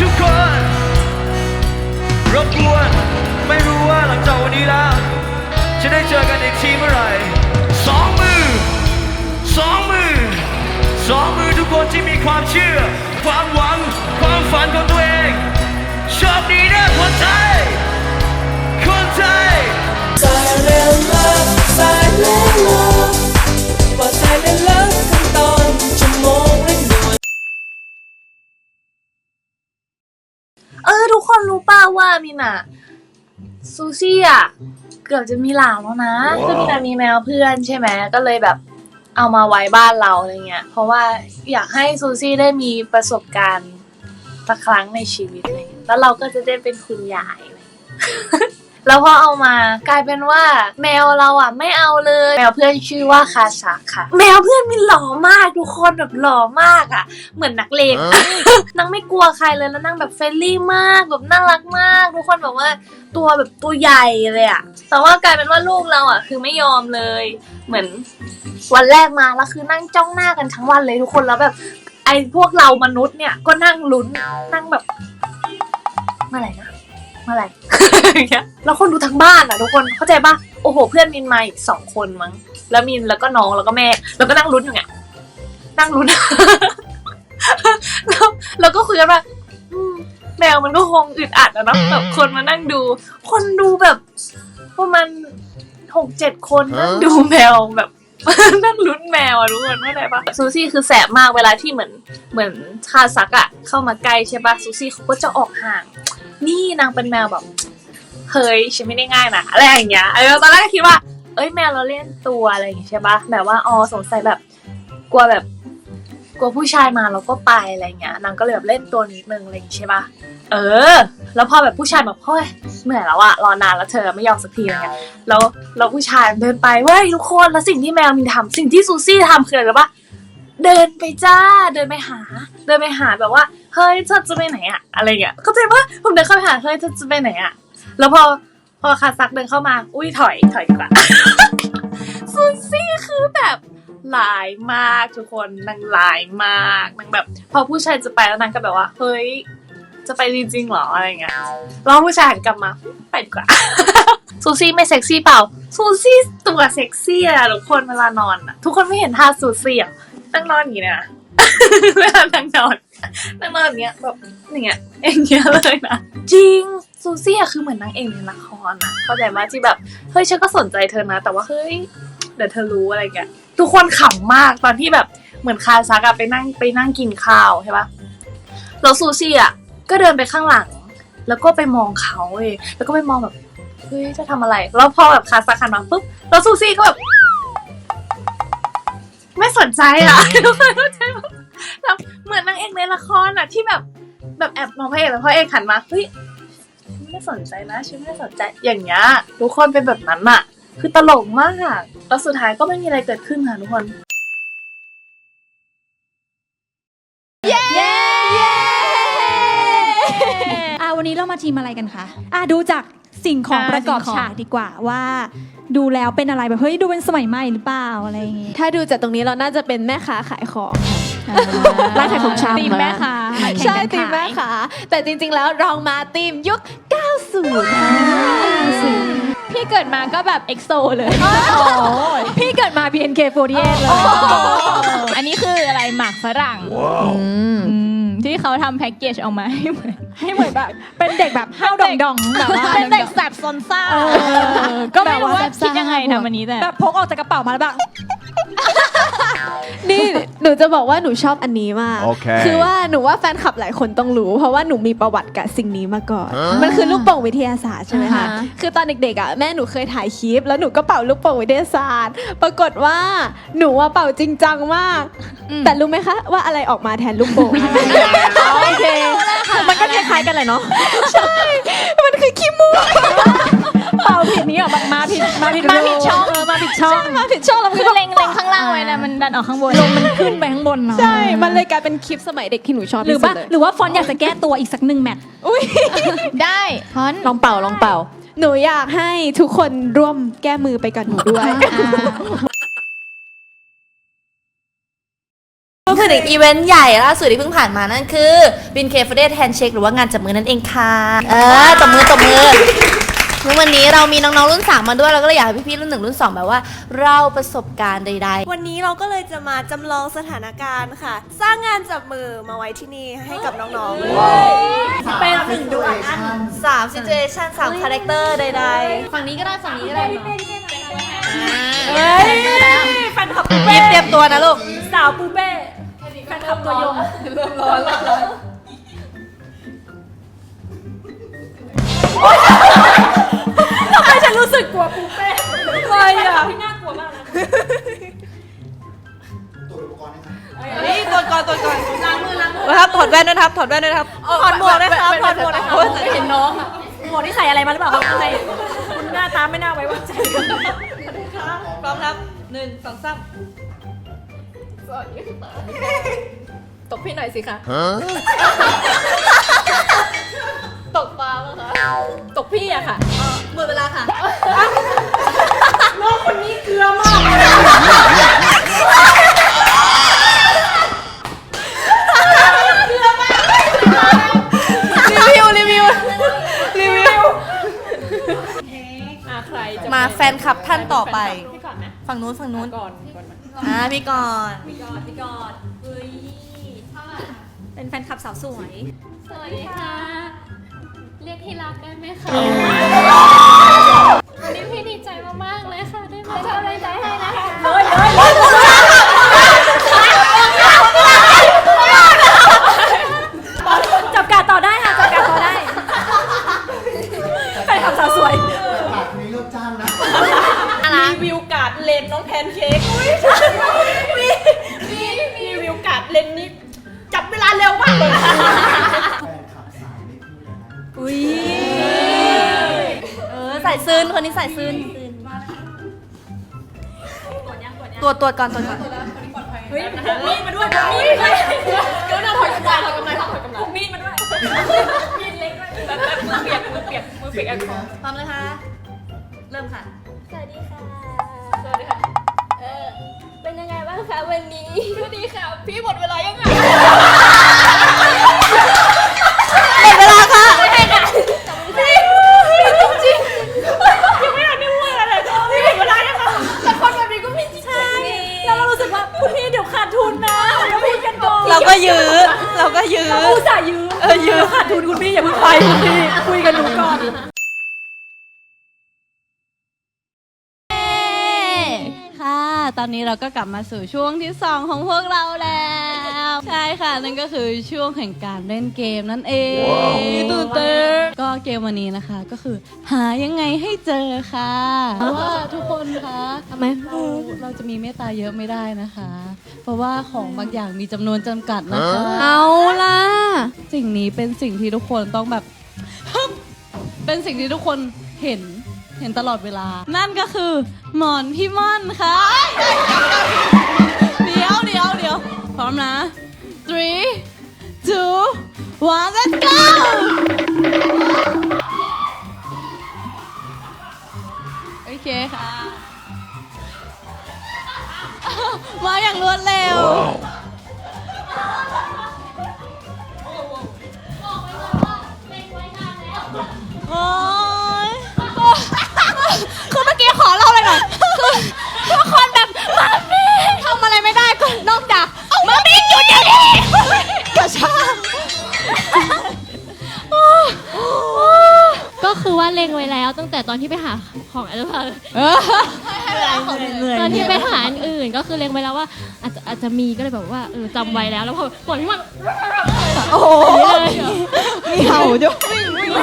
ทุกคนรบกวนไม่รู้ว่าหลังจากวันนี้แล้วจะได้เจอกันอีกทีเมื่อไหร่สองมือสองมือสองมือทุกคนที่มีความเชื่อ ความหวัง ความฝันของตัวเองโชคดีนะคนไทยคนไทย เออทุกคนรู้ป่าว่ามินอะซูซี่อะเกือบจะมีหลานแล้วนะ คือมินอะมีแมวเพื่อนใช่ไหมก็เลยแบบเอามาไว้บ้านเราอะไรเงี้ย เพราะว่าอยากให้ซูซี่ได้มีประสบการณ์สักครั้งในชีวิตอะไรเงี้ยแล้วเราก็จะได้เป็นคุณยายอะไรเงี้ย แล้วพอเอามากลายเป็นว่า แมวเราอะไม่เอาเลย แมวเพื่อนชื่อว่าคาชาค่ะ แมวเพื่อนมินหล่อมากทุกคนแบบหล่อมากอะ เหมือนนักเลงนางไม่กลัวใครเลยแล้วนางแบบเฟรนลี่มากแบบน่ารักมาก ทุกคนแบบว่าตัวแบบตัวใหญ่เลยอะแต่ว่ากลายเป็นว่าลูกเราอะคือไม่ยอมเลย เหมือนวันแรกมาแล้วคือนั่งจ้องหน้ากันทั้งวันเลยทุกคนแล้วแบบไอ้พวกเรามนุษย์เนี่ยก็นั่งลุ้นนั่งแบบเมื่อไหร่นะเมื่อไหร่อย่างเงี้ยแล้วคนดูทั้งบ้านอะทุกคนเข้าใจปะโอ้โห เพื่อนมินมาอีกสองคนมั้ง แล้วมินแล้วก็น้องแล้วก็แม่ แล้วก็นั่งลุ้นอยู่เนี่ยนั่งลุ้นแล้วเราก็คุยกันว่าอืมแมวมันก็คงอึดอัดอะเนาะแบบคนมานั่งดู คนดูแบบประมาณหกเจ็ดคนนั่งดูแมวแบบนั่งลุ้นแมวอะทุกคนเข้าใจปะซูซี่คือแสบมากเวลาที่เหมือนเหมือนคาซักอะเข้ามาใกล้ใช่ปะซูซี่เขาก็จะออกห่าง นี่นางเป็นแมวแบบเฮ้ยฉันไม่ได้ง่ายนะอะไรอย่างเงี้ยเออตอนแรกก็คิดว่า เอ้ยแมวเราเล่นตัวอะไรอย่างเงี้ยใช่ปะแบบว่าอ๋อสงสัยแบบกลัวแบบกลัวผู้ชายมาเราก็ไปอะไรเงี้ยนางก็เลยแบบเล่นตัวนิดนึงอะไรอย่างเงี้ยใช่ปะเออ แล้วพอแบบผู้ชายแบบเฮ้ยเหนื่อยแล้วอะรอนานแล้วเธอไม่ยอมสักทีอะไรเงี้ยแล้วแล้วผู้ชายเดินไปเว้ยทุกคนแล้วสิ่งที่แมวมินทำสิ่งที่ซูซี่ทำคืออะไรรู้ปะเดินไปจ้า เดินไปหา เดินไปหาแบบว่า เฮ้ยเธอจะไปไหนอะอะไรเงี้ยเข้าใจปะผมเดินเข้าไปหาเฮ้ยเธอจะไปไหนอะแล้วพอพอคาซักเดินเข้ามา อุ้ยถอยถอยดีกว่าซูซี่คือแบบหลายมากทุกคนนางหลายมากนางแบบ พอผู้ชายจะไปแล้วนางก็แบบว่า เฮ้ย จะไปจริงๆเหรออะไรเงี้ยแล้วผู้ชายหันกลับมาไปดีกว่าซูซี่ไม่เซ็กซี่เปล่าซูซี่ตัวเซ็กซี่อะทุกคนเวลานอนอะทุกคนไม่เห็นท่าซูซี่อะนั่งนอนอย่างนี้ยนะเวลานั่งนอน นั่งนอนอย่างเงี้ยแบบอย่างเงี้ยอย่างเงี้ยเลยนะจริงซูซี่อะคือเหมือนนางเอกในละครอะเข้าใจไหมที่แบบเฮ้ยฉันก็สนใจเธอนะ แต่ว่าเฮ้ยเดี๋ยวเธอรู้อะไรแกยทุกคนขำมากตอนที่แบบเหมือนคาซักอะไปนั่งไปนั่งกินข้าวใช่ปะแล้วซูซี่อะก็เดินไปข้างหลัง แล้วก็ไปมองเขาเว้ยแล้วก็ไปมองแบบเฮ้ยจะทำอะไร แล้วพอแบบคาซักหันมาปุ๊บแล้วซูซี่ก็แบบไม่สนใจอะทุกคนเข้าใจปะแบบ เหมือนนางเอกในละครอะที่แบบแบบแอบมองพระเอกแล้วพระเอกหันมาเฮ้ยฉันไม่สนใจนะฉันไม่สนใจอย่างเงี้ยทุกคนเป็นแบบนั้นอะคือตลกมากแล้วสุดท้ายก็ไม่มีอะไรเกิดขึ้นค่ะทุกคนอะวันนี้เรามาทีมอะไรกันคะอะดูจากสิ่งของอ่าประกอบสิ่งของ ฉากดีกว่าว่า ดูแล้วเป็นอะไรแบบเฮ้ยดูเป็นสมัยใหม่หรือเปล่าอะไรอย่างงี้ ถ้าดูจากตรงนี้เราน่าจะเป็นแม่ค้าขายของ ร้านขายของชำตีมแม่ค้ามาแข่งใช่กันตีมขายแม่ค้าแต่จริงๆแล้วเรามาตีมยุค 90พี่เกิดมาก็แบบเอ็กโซเลยพี่เกิดมา BNK48 เลยอันนี้คืออะไรหมากฝรั่งอืมที่เขาทำแพ็กเกจออกมาให้เหมือนให้เหมือนแบบเป็นเด็กแบบห้าวดองดองๆแบบว่าเป็นเด็กแสบซนซ่าเออก็ไม่รู้ว่าแบบว่าคิดยังไงทำอันนี้แต่แบบพกออกจากกระเป๋ามาแล้วแบบ นี่หนูจะบอกว่าหนูชอบอันนี้มาก โอเค คือว่าหนูว่าแฟนคลับหลายคนต้องรู้ เพราะว่าหนูมีประวัติกับสิ่งนี้มาก่อน มันคือลูกโป่งวิทยาศาสตร์ใช่ไหมคะ อ่าฮะ คือตอนเด็กๆอะแม่หนูเคยถ่ายคลิป แล้วหนูก็เป่าลูกโป่งวิทยาศาสตร์ ปรากฏว่าหนูว่าเป่าจริงจังมาก แต่รู้ไหมคะ ว่าอะไรออกมาแทนลูกโป่ง โอเค มันก็คล้ายๆกันเลยเนาะ มันคือขี้มูก เป่าผิดนี้อะมาผิดมาผิดมาผิดช่องเมาผิดช่องมาผิดช่องแล้วมันคือก็เล็งเล็งข้างล่างไว้นะมันดันออกข้างบนลมมันขึ้นไปข้างบนเนาะใช่ มันเลยกลายเป็นคลิปสมัยเด็กที่หนูชอบหรือที่สุว่าดเลยหรือว่าฟอนต์อยากจะแก้ตัวอีกสักหนึ่งแมตช์ได้พอนลองเป่าลองเป่า หนูอยากให้ทุกคนร่วมแก้มือไปกับหนูด้วยพูดถึงอีเวนต์ใหญ่ล่าสุดที่เพิ่งผ่านมานั่นคือบินเคฟเดทแฮนเช็คหรือว่างานจับมือนั่นเองค่ะ เออจับมือจับมือ ซึ่งวันนี้เรามีน้องๆรุ่น 3 มาด้วยเราก็เลยอยากให้พี่ๆรุ่นหนึ่งรุ่นสองแบบว่าเล่าประสบการณ์ใดวันนี้เราก็เลยจะมาจำลองสถานการณ์ค่ะ สร้างงานจับมือมาไว้ที่นี่ให้กับน้องๆเป็นหนึ่งดวงอันๆ3 situation 3 character ใดฝั่งนี้ก็ได้ฝั่งนี้ก็ได้เนาะๆเฮ้ยแฟนคลับปูเป้เตรียมตัวนะลูกสาวปูเป้แฟนคลับตัวยงทำไม ฉันรู้สึกกลัวปูเป้เลยอะพี่น่ากลัวมากนะนี่ตัวก่อนตัวก่อนล้างมือล้างมือครับ ถอดแว่นด้วยครับ ถอดแว่นด้วยครับ ถอดหมวกด้วยครับ ถอดหมวกด้วยครับไม่เห็นน้องอะหมวกที่ใส่อะไรมาหรือเปล่าครับอะไรคุณหน้าตาไม่น่าไว้วางใจพร้อมครับหนึ่งสองสามตกพี่หน่อยสิคะ ตกปลาปะคะตกพี่อะค่ะหมดเวลาค่ะรีวิว รีวิว รีวิวมาใครจะมาแฟนคลับท่านต่อไป พี่ก่อนไหมฝั่งนู้นฝั่งนู้นก่อนก่อนไหมอ่าพี่ก่อนพี่กอดพี่กอดเฮ้ยเป็นแฟนคลับสาวสวย สวัสดีค่ะเรียกที่รักได้ไหมคะวันนี้พี่ดีใจมากๆเลยค่ะได้มาทำอะไรใจให้นะคะเฮ้ยเฮ้ยเฮ้ยจับการต่อได้ค่ะจับการต่อได้แฟนคลับสาวสวยรีวิวการ์ดเลนน้องแพนเค้กมีมีรีวิวการ์ดเลนนี่จับเวลาเร็วมากเลย นคนนี้ใส่ซึนตัวตัวจก่อนตัวจก่อนเฮ้ยพกมีดมาด้วยพกมีดมาด้วยเดี๋ยวเราถอยกำไรถอยกำไรถอยกำไรพกมีดมาด้วยมีดเล็กด้วยแบบแบบมือเปียกมือเปียกมือเปียกแอลกอฮอล์พร้อมเลยค่ะเริ่มค่ะ สวัสดีค่ะ สวัสดีค่ะ เออ เป็นยังไงบ้างคะวันนี้สวัสดีค่ะ พี่หมดเวลายังไง กันก่อนเราก็ยื้อ เราก็ยื้อเราอุตส่าห์ยืมเออยื้อขาดทุนคุณพี่อย่าเพิ่งไปคุณพี่คุยกันดูก่อน ค่ะ ตอนนี้เราก็กลับมาสู่ช่วงที่ 2 ของพวกเราแล้ว ใช่ค่ะ นั่นก็คือช่วงแห่งการเล่นเกมนั่นเองตื่นเต้นก็เกมวันนี้นะคะก็คือ หายังไงให้เจอค่ะเพราะว่าทุกคนคะทำไมเราเราจะมีเมตตาเยอะไม่ได้นะคะ เพราะว่าของบางอย่างมีจำนวนจำกัดนะคะ เอาล่ะ สิ่งนี้เป็นสิ่งที่ทุกคนต้องแบบ เป็นสิ่งที่ทุกคนเห็นเห็นตลอดเวลา นั่นก็คือหมอนพี่ม่อนค่ะ เดี๋ยวเดี๋ยวเดี๋ยวพร้อมนะ three two one let's go โอเคค่ะ มาอย่างรวดเร็ว เล็งไว้แล้วตั้งแต่ตอนที่ไปหาของอะไรบ้างตอนที่ไปหาอันอื่นก็คือเล็งไว้แล้วว่า อาจจะอาจจะมีก็เลยแบบว่าเออจำไว้แล้วแล้วพอปล่อยพี่มันโอ้โหเลยมีเห่าด้วย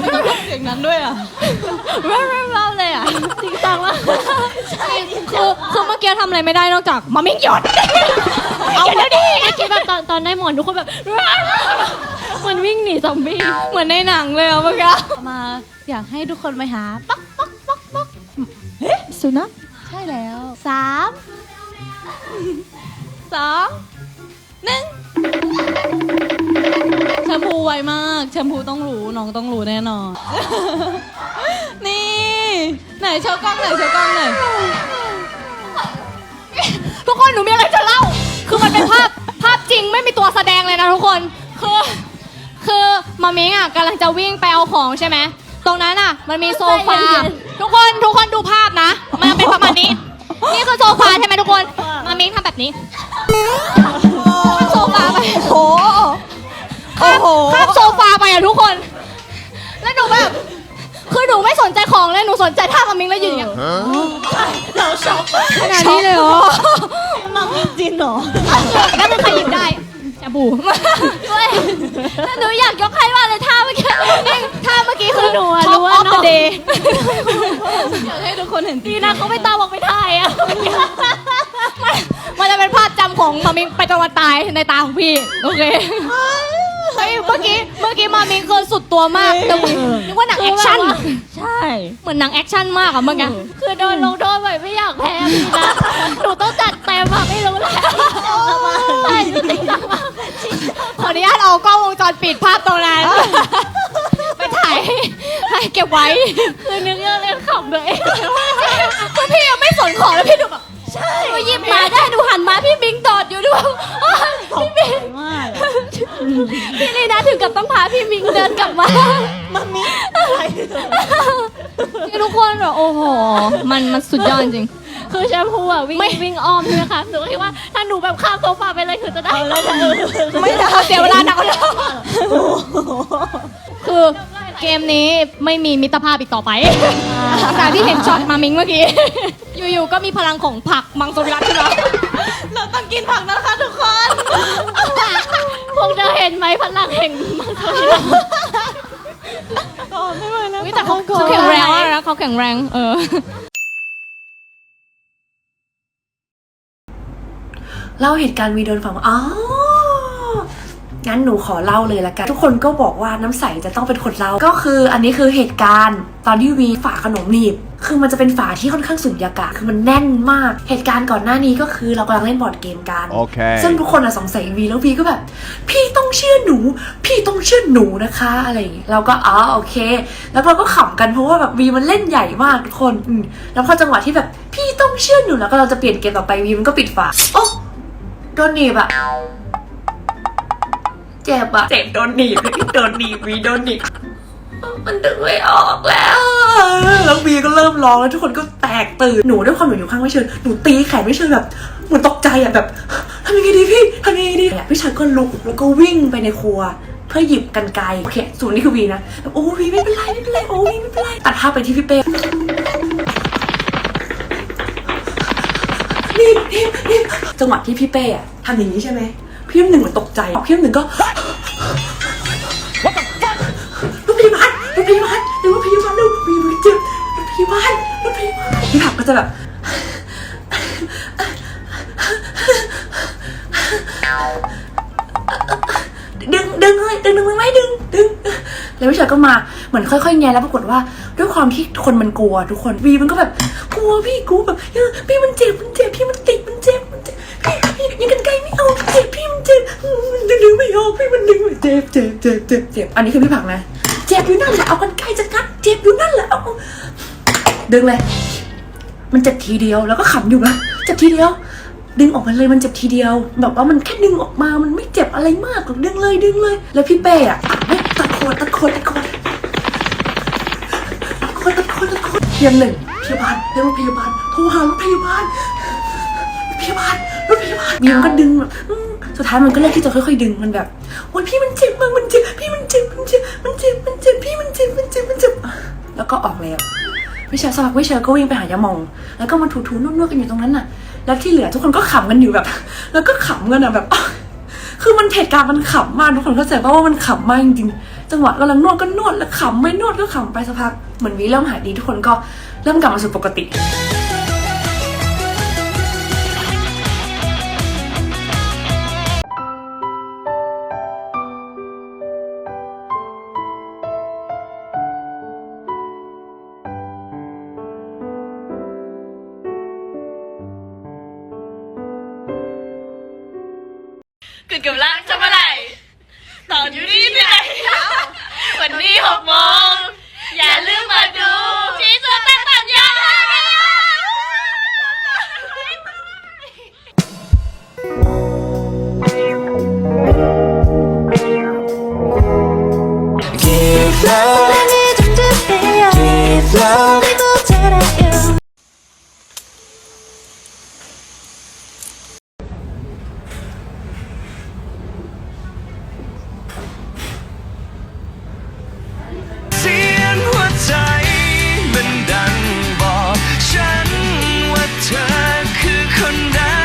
ไม่ต้องทำเสียงนั้นด้วยอะเร่าเร่าเลยอะจริงจังมากใช่คือคือเมื่อกี้ทำอะไรไม่ได้นอกจากมามิ่งหยดเอาเดี๋ยวดิเมื่อกี้แบบตอนตอนได้หมอนทุกคนแบบเห มันวิ่งหนีซอมบี้เหมือนในหนังเลยอะเมื่อกี้มาอยากให้ทุกคนไปหาป๊อกป๊อกป๊อกป๊อกสุนัขใช่แล้วสามสองหนึ่งแชมพูไวมากแชมพูต้องรู้น้องต้องรู้แน่นอน นี่ ไหนโชว์กล้องหน่อยโชว์กล้องหน่อยทุกคนหนูมีอะไรจะเล่า คือมันเป็นภาพภาพจริงริงๆไม่มีตัวแสดงเลยนะทุกคนคือ คือมามิงอะกำลังจะวิ่งไปเอาของใช่ไหม ตรงนั้นอะ มันมีโซฟา ทุกคนทุกคนดูภาพนะ มันเป็นประมาณนี้ นี่คือโซฟาใช่ไหมทุกคน มามิงทำแบบนี้โซฟาไปโอ้โอ้โหข้ามโซฟาไปอะทุกคน แล้วหนูแบบ คือหนูไม่สนใจของเลยหนูสนใจท่ามามิงแล้วยืนอย่างเงี้ยขนาดนี้เลยเหรอมังจริงเหรอแล้วมันใครหยิบได้ชาบูด้วยแล้วหนูอยากยกให้มากเลยท่าเมื่อกี้ท่าเมื่อกี้คือหนูรู้ว่าน้องเดย์อยากให้ทุกคนเห็นดีนะเขาไม่ตามบอกไม่ถ่ายอะมันมันจะเป็นภาพจำของมามิงไปจนวันตายในตาของพี่ โอเค เฮ้ยเมื่อกี้เมื่อกี้มามิงคือสุดตัวมากแต่ว่านึกว่าหนังแอคชั่น ใช่ เหมือนหนังแอคชั่นมากอะเมื่อกี้คือโดนลงโทษไปไม่อยากแพ้พี่นะหนูต้องจัดเต็มอะไม่รู้แล้วใช่จริงจังมากขออนุญาตเอากล้องวงจรปิดภาพตรงนั้นไปถ่ายให้ให้เก็บไว้คือนึกเรื่องเล่น มันมันสุดยอดจริง คือแชมพูอะวิ่งวิ่งอ้อมใช่ไหมคะหนูก็คิดว่าถ้าหนูแบบข้ามโซฟาไปเลยคือจะได้ไม่ได้เสียเวลาหนักกว่าเดิมคือเกมนี้ไม่มีมิตรภาพอีกต่อไป จากที่เห็นช็อตมามิงเมื่อกี้ อยู่ๆก็มีพลังของผักมังสวิรัตขึ้นมาเราต้องกินผักนะคะทุกคน พวกเธอเห็นไหมพลังแห่งมังสวิรัตอุ๊ยแต่เขาเขาแข็งแรงมากนะเขาแข็งแรง เออ เล่าเหตุการณ์วีโดนฟังว่าอ๋องั้นหนูขอเล่าเลยละกัน ทุกคนก็บอกว่าน้ำใสจะต้องเป็นคนเล่าก็คืออันนี้คือเหตุการณ์ตอนที่วีฝาขนมหนีบ คือมันจะเป็นฝาที่ค่อนข้างสุญญากาศคือมันแน่นมาก เหตุการณ์ก่อนหน้านี้ก็คือเรากำลังเล่นบอร์ดเกมกัน Okay. ซึ่งทุกคนอะสงสัยวีแล้ววีก็แบบ พี่ต้องเชื่อหนู พี่ต้องเชื่อหนูนะคะอะไรอย่างเงี้ยเราก็อ๋อโอเค แล้วเราก็ขำกันเพราะว่าแบบวีมันเล่นใหญ่มากทุกคนอืมแล้วพอจังหวะที่แบบพี่ต้องเชื่อหนูแล้วก็เราจะเปลี่ยนเกมต่อไปวีมันก็ปิดฝาโอ้ โดนหนีบอะเจ็บอะเจ็บโดนหนีบโดนหนีบวีโดนหนีบมันดึงไม่ออกแล้ว แล้ววีก็เริ่มร้องแล้วทุกคนก็แตกตื่น หนูด้วยความหนูอยู่ข้างไม่เชิญหนูตีแขนไม่เชิญแบบเหมือนตกใจอะแบบทำยังไงดีพี่ทำยังไงดีพี่ชายก็ลุกแล้วก็วิ่งไปในครัว เพื่อหยิบกันไกรโอเคส่วนนี้คือวีนะแบบโอ้วีไม่เป็นไรไม่เป็นไรโอ้วีไม่เป็นไรตัดภาพไปที่พี่เป้นี่นี่นี่ จังหวะที่พี่เป้อะทำอย่างนี้ใช่ไหมพี่น้ำหนึ่งเหมือนตกใจพี่น้ำหนึ่งก็รถพยาบาลรถพยาบาลเร็วรถพยาบาลเร็วมีมือเจ็บรถพยาบาลรถพยาบาลพี่ผักก็จะแบบดึงดึงเลยดึงดึงไม่ดึงดึงแล้วพี่ชายก็มาเหมือนค่อยๆแงแล้วปรากฏว่า ด้วยความที่คนมันกลัวทุกคนวีมันก็แบบกลัวพี่กลัวแบบเออพี่มันเจ็บมันเจ็บ อกพี่มันดึงเจ็บเจ็บเจ็บเจ็บเจ็บอันนี้คือพี่ผักนะเจ็บอยู่นั่นแหละเอากันไกลจะกัดเจ็บอยู่นั่นแหละเอาดึงเลย มันเจ็บทีเดียวแล้วก็ขำอยู่นะเจ็บทีเดียว ดึงออกมาเลยมันเจ็บทีเดียว แบบว่ามันแค่ดึงออกมามันไม่เจ็บอะไรมากหรอกดึงเลยดึงเลย แล้วพี่เป้อะตัดโคตรตัดโคตรตัดโคตรตัดโคตรตัดโคตรตัดโคตรเพียงหนึ่งพยาบาลเรียกรถพยาบาลโทรหารถพยาบาลพยาบาลรถพยาบาลบีมก็ดึงแบบ สุดท้ายมันก็เลือกที่จะค่อยๆดึงมันแบบโอ๊ยพี่มันเจ็บมากมันเจ็บพี่มันเจ็บมันเจ็บมันเจ็บมันเจ็บพี่มันเจ็บมันเจ็บมันเจ็บแล้วก็ออกแล้ววิเชอร์สักพักวิเชอร์ก็วิ่งไปหายามอง แล้วก็มาถูๆนวดๆกันอยู่ตรงนั้นน่ะ แล้วที่เหลือทุกคนก็ขำกันอยู่แบบ แล้วก็ขำกันอะแบบ คือมันเหตุการณ์มันขำมากทุกคนเข้าใจป่ะว่ามันขำมากจริงๆจังหวะกำลังนวดก็นวดแล้วขำไม่นวดก็ขำไปสักพักเหมือนวิเริ่มหายดีทุกคนก็เริ่มกลับมาสู่ปกติ คุณกำลังทำอะไร